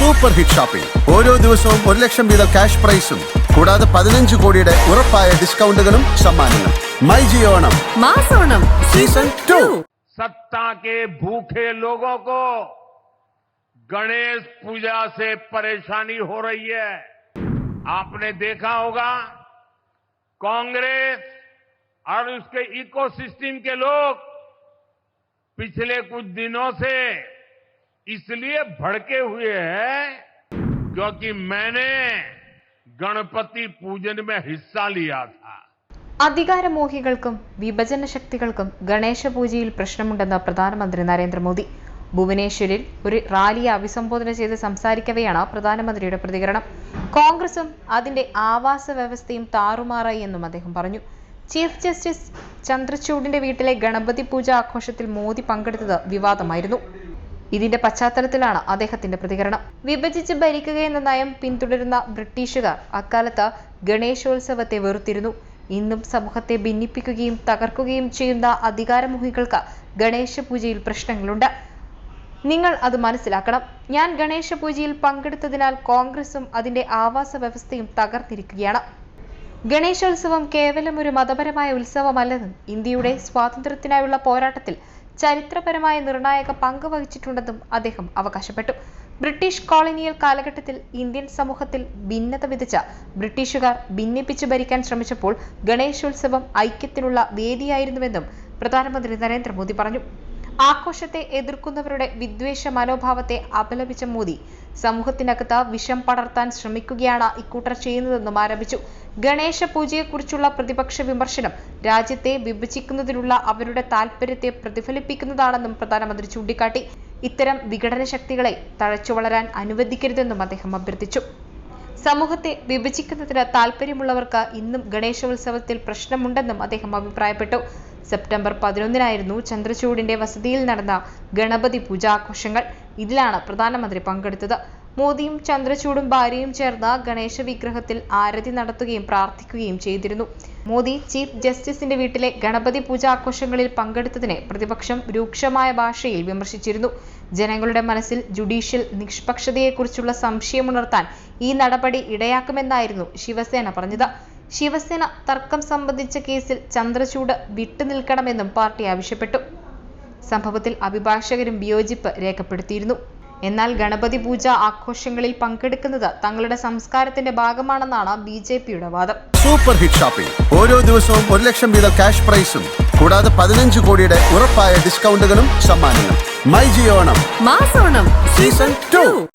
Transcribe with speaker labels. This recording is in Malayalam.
Speaker 1: സൂപ്പർ ഹിറ്റ് ഷോപ്പിംഗ് ഓരോ ദിവസവും ഒരു ലക്ഷം വീതം ക്യാഷ് പ്രൈസും കൂടാതെ പതിനഞ്ച് കോടിയുടെ ഉറപ്പായ ഡിസ്കൗണ്ടുകളും സമ്മാനങ്ങളും മൈ ജിയോണം
Speaker 2: മാസോണം
Speaker 1: സീസൺ ടു
Speaker 3: सत्ता के भूखे लोगों को गणेश पूजा से परेशानी हो रही है आपने देखा होगा कांग्रेस और उसके इकोसिस्टम के लोग पिछले कुछ दिनों से इसलिए भड़के हुए हैं क्योंकि मैंने गणपति पूजन में हिस्सा लिया था
Speaker 4: അധികാരമോഹികൾക്കും വിഭജന ശക്തികൾക്കും ഗണേശ പൂജയിൽ പ്രശ്നമുണ്ടെന്ന് പ്രധാനമന്ത്രി നരേന്ദ്രമോദി ഭുവനേശ്വരിൽ ഒരു റാലിയെ അഭിസംബോധന ചെയ്ത് സംസാരിക്കവെയാണ് പ്രധാനമന്ത്രിയുടെ പ്രതികരണം കോൺഗ്രസും അതിന്റെ ആവാസ വ്യവസ്ഥയും താറുമാറായി എന്നും അദ്ദേഹം പറഞ്ഞു ചീഫ് ജസ്റ്റിസ് ചന്ദ്രചൂഡിന്റെ വീട്ടിലെ ഗണപതി പൂജ ആഘോഷത്തിൽ മോദി പങ്കെടുത്തത് വിവാദമായിരുന്നു ഇതിന്റെ പശ്ചാത്തലത്തിലാണ് അദ്ദേഹത്തിന്റെ പ്രതികരണം. വിഭജിച്ച് ഭരിക്കുകയെന്ന നയം പിന്തുടരുന്ന ബ്രിട്ടീഷുകാർ അക്കാലത്ത് ഗണേശോത്സവത്തെ വെറുത്തിരുന്നു. ഇന്നും സമൂഹത്തെ ഭിന്നിപ്പിക്കുകയും തകർക്കുകയും ചെയ്യുന്ന അധികാരമോഹികൾക്ക് ഗണേശ പൂജയിൽ പ്രശ്നങ്ങളുണ്ട്. നിങ്ങൾ അത് മനസ്സിലാക്കണം. ഞാൻ ഗണേശ പൂജയിൽ പങ്കെടുത്തതിനാൽ കോൺഗ്രസും അതിന്റെ ആവാസ വ്യവസ്ഥയും തകർത്തിരിക്കുകയാണ്. ഗണേശോത്സവം കേവലം ഒരു മതപരമായ ഉത്സവമല്ലെന്നും ഇന്ത്യയുടെ സ്വാതന്ത്ര്യത്തിനായുള്ള പോരാട്ടത്തിൽ ചരിത്രപരമായ നിർണായക പങ്ക് വഹിച്ചിട്ടുണ്ടെന്നും അദ്ദേഹം അവകാശപ്പെട്ടു. ബ്രിട്ടീഷ് കോളനിയൽ കാലഘട്ടത്തിൽ ഇന്ത്യൻ സമൂഹത്തിൽ ഭിന്നത വിതച്ച ബ്രിട്ടീഷുകാർ ഭിന്നിപ്പിച്ചു ഭരിക്കാൻ ശ്രമിച്ചപ്പോൾ ഗണേശോത്സവം ഐക്യത്തിനുള്ള വേദിയായിരുന്നുവെന്നും പ്രധാനമന്ത്രി നരേന്ദ്രമോദി പറഞ്ഞു. ആഘോഷത്തെ എതിർക്കുന്നവരുടെ വിദ്വേഷ മനോഭാവത്തെ അപലപിച്ച മോദി സമൂഹത്തിനകത്ത് വിഷം പടർത്താൻ ശ്രമിക്കുകയാണ് ഇക്കൂട്ടർ ചെയ്യുന്നതെന്നും ആരോപിച്ചു. ഗണേശ പൂജയെക്കുറിച്ചുള്ള പ്രതിപക്ഷ വിമർശനം രാജ്യത്തെ വിഭജിക്കുന്നതിനുള്ള അവരുടെ താൽപര്യത്തെ പ്രതിഫലിപ്പിക്കുന്നതാണെന്നും പ്രധാനമന്ത്രി ചൂണ്ടിക്കാട്ടി. ഇത്തരം വിഘടന ശക്തികളെ തഴച്ചു വളരാൻ അനുവദിക്കരുതെന്നും അദ്ദേഹം അഭ്യർത്ഥിച്ചു. സമൂഹത്തെ വിഭജിക്കുന്നതിന് താല്പര്യമുള്ളവർക്ക് ഇന്നും ഗണേശോത്സവത്തിൽ പ്രശ്നമുണ്ടെന്നും അദ്ദേഹം അഭിപ്രായപ്പെട്ടു. സെപ്റ്റംബർ പതിനൊന്നിനായിരുന്നു ചന്ദ്രചൂഡിന്റെ വസതിയിൽ നടന്ന ഗണപതി പൂജാഘോഷങ്ങൾ. ഇതിലാണ് പ്രധാനമന്ത്രി പങ്കെടുത്തത്. മോദിയും ചന്ദ്രചൂഡും ഭാര്യയും ചേർന്ന് ഗണേശ വിഗ്രഹത്തിൽ ആരതി നടത്തുകയും പ്രാർത്ഥിക്കുകയും ചെയ്തിരുന്നു. മോദി ചീഫ് ജസ്റ്റിസിന്റെ വീട്ടിലെ ഗണപതി പൂജാഘോഷങ്ങളിൽ പങ്കെടുത്തതിനെ പ്രതിപക്ഷം രൂക്ഷമായ ഭാഷയിൽ വിമർശിച്ചിരുന്നു. ജനങ്ങളുടെ മനസ്സിൽ ജുഡീഷ്യൽ നിഷ്പക്ഷതയെക്കുറിച്ചുള്ള സംശയമുണർത്താൻ ഈ നടപടി ഇടയാക്കുമെന്നായിരുന്നു ശിവസേന പറഞ്ഞത്. ശിവസേന തർക്കം സംബന്ധിച്ച കേസിൽ ചന്ദ്രചൂഡ് വിട്ടുനിൽക്കണമെന്നും പാർട്ടി ആവശ്യപ്പെട്ടു. സംഭവത്തിൽ അഭിഭാഷകരും വിയോജിപ്പ് രേഖപ്പെടുത്തിയിരുന്നു. എന്നാൽ ഗണപതി പൂജ ആഘോഷങ്ങളിൽ പങ്കെടുക്കുന്നത് തങ്ങളുടെ സംസ്കാരത്തിന്റെ ഭാഗമാണെന്നാണ് ബി ജെ പിയുടെ വാദം.
Speaker 1: സൂപ്പർ ഹിറ്റ് ഷോപ്പിംഗ് ഓരോ ദിവസവും ഒരു ലക്ഷം വീതം ക്യാഷ് പ്രൈസും കൂടാതെ പതിനഞ്ച് കോടിയുടെ ഉറപ്പായ ഡിസ്കൗണ്ടുകളും സമ്മാനങ്ങളും. മൈ ജിയോണം
Speaker 2: മാസോണം.
Speaker 1: Season two